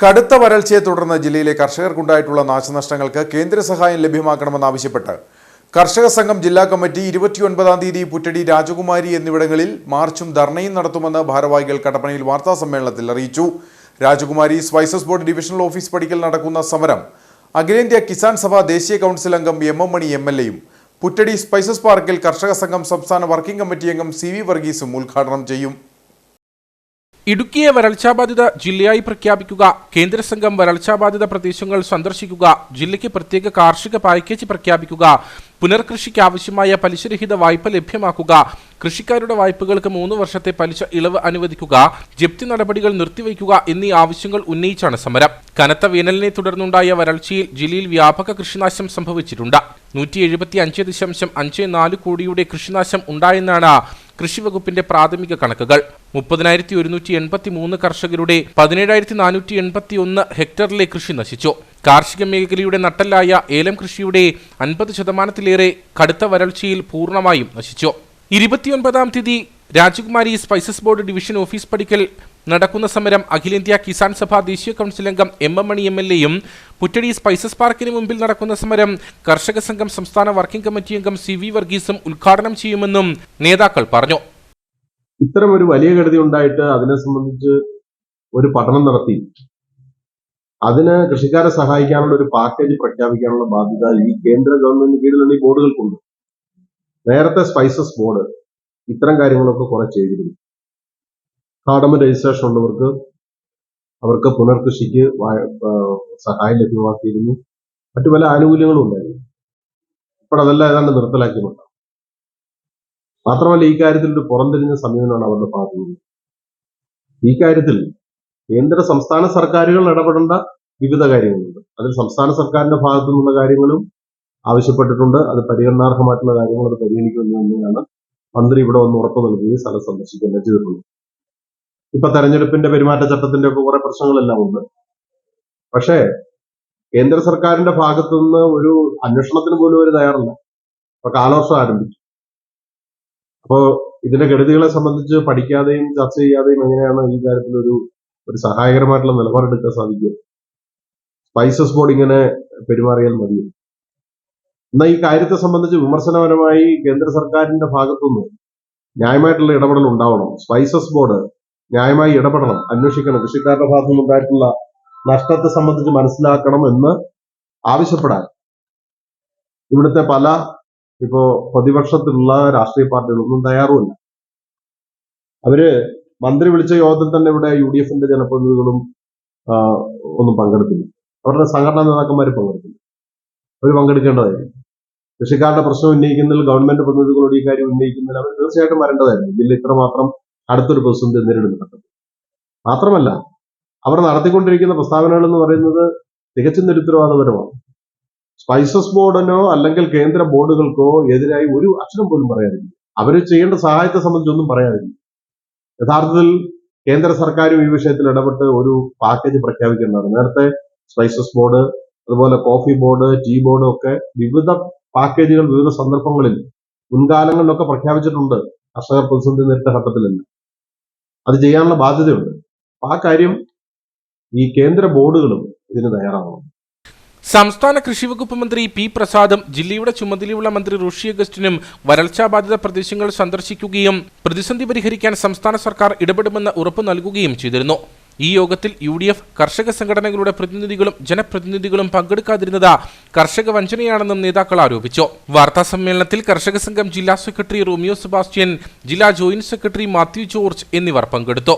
കടുത്ത വരൾച്ചയെ തുടർന്ന് ജില്ലയിലെ കർഷകർക്കുണ്ടായിട്ടുള്ള നാശനഷ്ടങ്ങൾക്ക് കേന്ദ്ര സഹായം ലഭ്യമാക്കണമെന്നാവശ്യപ്പെട്ട് കർഷക സംഘം ജില്ലാ കമ്മിറ്റി ഇരുപത്തിയൊൻപതാം തീയതി പുറ്റടി രാജകുമാരി എന്നിവിടങ്ങളിൽ മാർച്ചും ധർണയും നടത്തുമെന്ന് ഭാരവാഹികൾ കട്ടപ്പനയിൽ വാർത്താ സമ്മേളനത്തിൽ അറിയിച്ചു. രാജകുമാരി സ്പൈസസ് ബോർഡ് ഡിവിഷണൽ ഓഫീസ് പടിക്കൽ നടക്കുന്ന സമരം അഖിലേന്ത്യാ കിസാൻ സഭ ദേശീയ കൗൺസിൽ അംഗം M M Mani M L എയും പുറ്റടി സ്പൈസസ് പാർക്കിൽ കർഷക സംഘം സംസ്ഥാന വർക്കിംഗ് കമ്മിറ്റി അംഗം സി വി വർഗീസും ഉദ്ഘാടനം ചെയ്യും. ഇടുക്കിയെ വരൾച്ചാബാധിത ജില്ലയായി പ്രഖ്യാപിക്കുക. കേന്ദ്ര സംഘം വരൾച്ചാബാധിത പ്രദേശങ്ങൾ സന്ദർശിക്കുക. ജില്ലയ്ക്ക് പ്രത്യേക കാർഷിക പാക്കേജ് പ്രഖ്യാപിക്കുക. പുനർകൃഷിക്ക് ആവശ്യമായ പലിശരഹിത വായ്പ ലഭ്യമാക്കുക. കൃഷിക്കാരുടെ വായ്പകൾക്ക് മൂന്ന് വർഷത്തെ പലിശ ഇളവ് അനുവദിക്കുക ജപ്തി നടപടികൾ നിർത്തിവയ്ക്കുക എന്നീ ആവശ്യങ്ങൾ ഉന്നയിച്ചാണ് സമരം. കനത്ത വേനലിനെ തുടർന്നുണ്ടായ വരൾച്ചയിൽ ജില്ലയിൽ വ്യാപക കൃഷിനാശം സംഭവിച്ചിട്ടുണ്ട്. നൂറ്റി എഴുപത്തി അഞ്ച് ദശാംശം അഞ്ച് നാല് കോടിയുടെ കൃഷിനാശം ഉണ്ടായെന്നാണ് കൃഷിവകുപ്പിന്റെ പ്രാഥമിക കണക്കുകൾ. മുപ്പതിനായിരത്തി ഒരുന്നൂറ്റി എൺപത്തി മൂന്ന് കർഷകരുടെ പതിനേഴായിരത്തി നാനൂറ്റി എൺപത്തി ഒന്ന് ഹെക്ടറിലെ കൃഷി നശിച്ചു. കാർഷിക മേഖലയുടെ നട്ടലായ ഏലം കൃഷിയുടെ അൻപത് ശതമാനത്തിലേറെ കടുത്ത വരൾച്ചയിൽ പൂർണമായും നശിച്ചു. ഇരുപത്തിയൊൻപതാം തീയതി രാജകുമാരി സ്പൈസസ് ബോർഡ് ഡിവിഷൻ ഓഫീസ് പടിക്കൽ നടക്കുന്ന സമരം അഖിലേന്ത്യാ കിസാൻ സഭ ദേശീയ കൗൺസിൽ അംഗം M M Mani M L എയും പുറ്റടി സ്പൈസസ് പാർക്കിന് മുമ്പിൽ നടക്കുന്ന സമരം കർഷക സംഘം സംസ്ഥാന വർക്കിംഗ് കമ്മിറ്റി അംഗം സി വി വർഗീസും ഉദ്ഘാടനം ചെയ്യുമെന്നും നേതാക്കൾ പറഞ്ഞു. ഇത്തരം ഒരു വലിയ കെടുതി ഉണ്ടായിട്ട് അതിനെ സംബന്ധിച്ച് ഒരു പഠനം നടത്തി. അതിന് കൃഷിക്കാരെ സഹായിക്കാനുള്ള ഒരു പാക്കേജ് പ്രഖ്യാപിക്കാനുള്ള ബാധ്യത ഈ കേന്ദ്ര ഗവൺമെന്റിന് കീഴിലുള്ള ഈ ബോർഡുകൾക്കുണ്ട്. നേരത്തെ സ്പൈസസ് ബോർഡ് ഇത്തരം കാര്യങ്ങളൊക്കെ കുറെ ചെയ്തിരുന്നു. കാർഡമ രജിസ്ട്രേഷൻ ഉള്ളവർക്ക് അവർക്ക് പുനർകൃഷിക്ക് സഹായം ലഭ്യമാക്കിയിരുന്നു. മറ്റു പല ആനുകൂല്യങ്ങളും ഉണ്ടായിരുന്നു. ഇപ്പോൾ ഏതാണ്ട് നിർത്തലാക്കിയിട്ടുണ്ട് മാത്രമല്ല ഈ കാര്യത്തിൽ ഒരു പുറംതിരിഞ്ഞ സമീപനമാണ് അവരുടെ ഭാഗത്തു നിന്ന് ഈ കാര്യത്തിൽ കേന്ദ്ര സംസ്ഥാന സർക്കാരുകൾ ഇടപെടേണ്ട വിവിധ കാര്യങ്ങളുണ്ട്. അതിൽ സംസ്ഥാന സർക്കാരിന്റെ ഭാഗത്തു നിന്നുള്ള കാര്യങ്ങളും ആവശ്യപ്പെട്ടിട്ടുണ്ട്. അത് പരിഗണനാർഹമായിട്ടുള്ള കാര്യങ്ങൾ അത് പരിഗണിക്കുമെന്ന് തന്നെയാണ് മന്ത്രി ഇവിടെ ഒന്ന് ഉറപ്പ് നൽകുകയും സ്ഥലം സന്ദർശിക്കുകയും ചെയ്തിട്ടുള്ളത്. ഇപ്പൊ തെരഞ്ഞെടുപ്പിന്റെ പെരുമാറ്റച്ചട്ടത്തിന്റെ ഒക്കെ കുറെ പ്രശ്നങ്ങളെല്ലാം ഉണ്ട്. പക്ഷേ കേന്ദ്ര സർക്കാരിന്റെ ഭാഗത്തു നിന്ന് ഒരു അന്വേഷണത്തിന് പോലും ഒരു തയ്യാറല്ല. ഇപ്പൊ കാലവർഷം ആരംഭിച്ചു. അപ്പോ ഇതിന്റെ ഗണിതികളെ സംബന്ധിച്ച് പഠിക്കാതെയും ചർച്ച ചെയ്യാതെയും എങ്ങനെയാണ് ഈ കാര്യത്തിൽ ഒരു ഒരു സഹായകരമായിട്ടുള്ള നിലപാടെടുക്കാൻ സാധിക്കുക? സ്പൈസസ് ബോർഡ് ഇങ്ങനെ പെരുമാറിയാൽ മതി എന്നാൽ ഈ കാര്യത്തെ സംബന്ധിച്ച് വിമർശനപരമായി കേന്ദ്ര സർക്കാരിന്റെ ഭാഗത്തുനിന്ന് ന്യായമായിട്ടുള്ള ഇടപെടൽ ഉണ്ടാവണം. സ്പൈസസ് ബോർഡ് ന്യായമായി ഇടപെടണം അന്വേഷിക്കണം കൃഷിക്കാരുടെ ഭാഗത്തുനിന്ന് ഉണ്ടായിട്ടുള്ള നഷ്ടത്തെ സംബന്ധിച്ച് മനസ്സിലാക്കണം എന്ന് ആവശ്യപ്പെടാൻ. ഇവിടുത്തെ പല ഇപ്പോ പ്രതിപക്ഷത്തിലുള്ള രാഷ്ട്രീയ പാർട്ടികളൊന്നും തയ്യാറുമില്ല. അവർ മന്ത്രി വിളിച്ച യോഗത്തിൽ തന്നെ ഇവിടെ യു ഡി എഫിന്റെ ജനപ്രതിനിധികളും ഒന്നും പങ്കെടുത്തില്ല. അവരുടെ സംഘടനാ നേതാക്കന്മാർ പങ്കെടുത്തില്ല. അവർ പങ്കെടുക്കേണ്ടതായിരുന്നു. കൃഷിക്കാരുടെ പ്രശ്നം ഉന്നയിക്കുന്നതിൽ ഗവൺമെന്റ് പ്രതിനിധികളോട് ഈ കാര്യം ഉന്നയിക്കുന്നതിൽ അവർ തീർച്ചയായിട്ടും വരേണ്ടതായിരുന്നു. ജില്ല ഇത്രമാത്രം അടുത്തൊരു പ്രതിസന്ധി നേരിടുന്ന ഘട്ടത്തിൽ. മാത്രമല്ല അവർ നടത്തിക്കൊണ്ടിരിക്കുന്ന പ്രസ്താവനകൾ എന്ന് പറയുന്നത് തികച്ചും നിരുത്തരവാദപരമാണ്. സ്പൈസസ് ബോർഡിനോ അല്ലെങ്കിൽ കേന്ദ്ര ബോർഡുകൾക്കോ എതിരായി ഒരു അക്ഷരം പോലും പറയാതില്ല അവർ ചെയ്യേണ്ട സഹായത്തെ സംബന്ധിച്ചൊന്നും പറയാതില്ല യഥാർത്ഥത്തിൽ കേന്ദ്ര സർക്കാരും ഈ വിഷയത്തിൽ ഇടപെട്ട് ഒരു പാക്കേജ് പ്രഖ്യാപിക്കേണ്ടതാണ്. നേരത്തെ സ്പൈസസ് ബോർഡ് അതുപോലെ കോഫി ബോർഡ് ടീ ബോർഡ് ഒക്കെ വിവിധ പാക്കേജുകൾ വിവിധ സന്ദർഭങ്ങളിൽ മുൻകാലങ്ങളിലൊക്കെ പ്രഖ്യാപിച്ചിട്ടുണ്ട് കർഷകർ പ്രതിസന്ധി നേരിട്ട ഘട്ടത്തിലല്ല അത് ചെയ്യാനുള്ള ബാധ്യതയുണ്ട്. ആ കാര്യം ഈ കേന്ദ്ര ബോർഡുകളും ഇതിന് തയ്യാറാവണം. സംസ്ഥാന കൃഷിവകുപ്പ് മന്ത്രി പി പ്രസാദും ജില്ലയുടെ ചുമതലയുള്ള മന്ത്രി ഋഷി അഗസ്റ്റിനും വരൾച്ചാബാധിത പ്രദേശങ്ങൾ സന്ദർശിക്കുകയും പ്രതിസന്ധി പരിഹരിക്കാൻ സംസ്ഥാന സർക്കാർ ഇടപെടുമെന്ന് ഉറപ്പു നൽകുകയും ചെയ്തിരുന്നു. ഈ യോഗത്തിൽ യു ഡി എഫ് കർഷക സംഘടനകളുടെ പ്രതിനിധികളും ജനപ്രതിനിധികളും പങ്കെടുക്കാതിരുന്നത് കർഷക വഞ്ചനയാണെന്നും നേതാക്കൾ ആരോപിച്ചു. വാർത്താ സമ്മേളനത്തിൽ കർഷക സംഘം ജില്ലാ സെക്രട്ടറി റോമിയോ സെബാസ്റ്റ്യൻ ജില്ലാ ജോയിന്റ് സെക്രട്ടറി മാത്യു ജോർജ് എന്നിവർ പങ്കെടുത്തു.